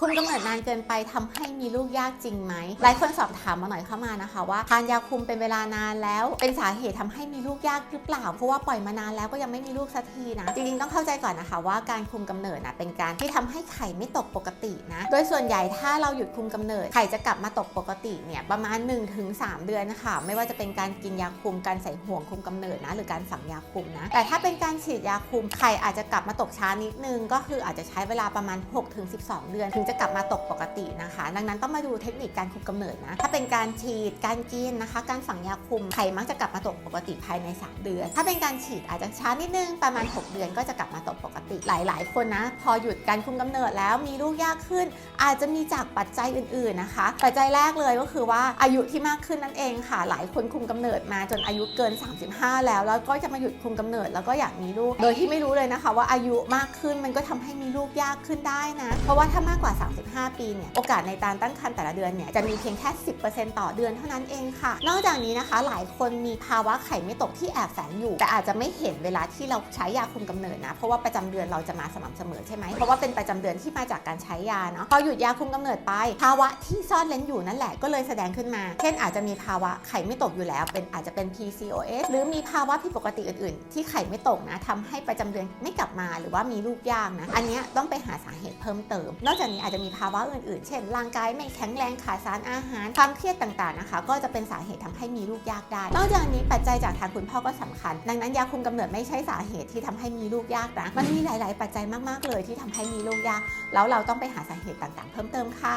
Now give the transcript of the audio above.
คุมกำเนิดนานเกินไปทำให้มีลูกยากจริงไหมหลายคนสอบถามมาหน่อยเข้ามานะคะว่าทานยาคุมเป็นเวลานานแล้ว เป็นสาเหตุทำให้มีลูกยากหรือเปล่าเพราะว่าปล่อยมานานแล้วก็ยังไม่มีลูกสักทีนะจริงๆต้องเข้าใจก่อนนะคะ ว่าการคุมกำเนิดนะเป็นการที่ทำให้ไข่ไม่ตกปกตินะโดยส่วนใหญ่ถ้าเราหยุดคุมกำเนิดไข่จะกลับมาตกปกติเนี่ยประมาณ 1-3 เดือนนะคะไม่ว่าจะเป็นการกินยาคุมการใส่ห่วงคุมกำเนิดนะหรือการฝังยาคุมนะแต่ถ้าเป็นการฉีดยาคุมไข่อาจจะกลับมาตกช้านิดนึงก็คืออาจจะใช้เวลาประมาณ 6-12 เดือนถึงจะกลับมาตกปกตินะคะ ดังนั้นต้องมาดูเทคนิคการคุมกำเนิดนะ ถ้าเป็นการฉีด การกินนะคะ การฝังยาคุมไข่มักจะกลับมาตกปกติภายใน 3 เดือน ถ้าเป็นการฉีดอาจจะช้านิดนึง ประมาณ 6 เดือนก็จะกลับมาตกปกติ หลาย ๆ คนนะ พอหยุดการคุมกำเนิดแล้วมีลูกยากขึ้น อาจจะมีจากปัจจัยอื่น ๆ นะคะ ปัจจัยแรกเลยก็คือว่าอายุที่มากขึ้นนั่นเองค่ะ หลายคนคุมกำเนิดมาจนอายุเกิน 35 แล้ว แล้วก็จะมาหยุดคุมกำเนิดแล้วก็อยากมีลูก โดยที่ไม่รู้เลยนะคะ ว่าอายุมากขึ้นมันก็ทำให้มีลูกยากขึ้นได้นะ เพราะว่าถ้ามากกว่า35 ปีเนี่ยโอกาสในการตั้งครรภ์แต่ละเดือนเนี่ยจะมีเพียงแค่ 10%ต่อเดือนเท่านั้นเองค่ะ นอกจากนี้นะคะ หลายคนมีภาวะไข่ไม่ตกที่แอบแฝงอยู่ แต่อาจจะไม่เห็นเวลาที่เราใช้ยาคุมกำเนิดนะ เพราะว่าประจำเดือนเราจะมาสม่ำเสมอใช่ไหมเพราะว่าเป็นประจำเดือนที่มาจากการใช้ยาเนาะพอหยุดยาคุมกำเนิดไป ภาวะที่ซ่อนเร้นอยู่นั่นแหละก็เลยแสดงขึ้นมา เช่นอาจจะมีภาวะไข่ไม่ตกอยู่แล้ว เป็นอาจจะเป็น PCOS หรือมีภาวะผิดปกติอื่น ๆ ที่ไข่ไม่ตกนะทำให้ประจำเดือนไม่กลับมา หรือว่ามีลูกยากนะ อันนี้ต้องไปหาสาเหตุเพิ่มเติม นอกจากนี้อาจจะมีภาวะอื่นๆ เช่น ร่างกายไม่แข็งแรงขาดสารอาหารความเครียดต่างๆนะคะ ก็จะเป็นสาเหตุทำให้มีลูกยากได้ นอกจากนี้ปัจจัยจากทางคุณพ่อก็สำคัญ ดังนั้นยาคุมกำเนิดไม่ใช่สาเหตุที่ทำให้มีลูกยากนะ มันมีหลาย ๆ ปัจจัยมากๆเลยที่ทำให้มีลูกยาก แล้วเราต้องไปหาสาเหตุต่างๆ เพิ่มเติมค่ะ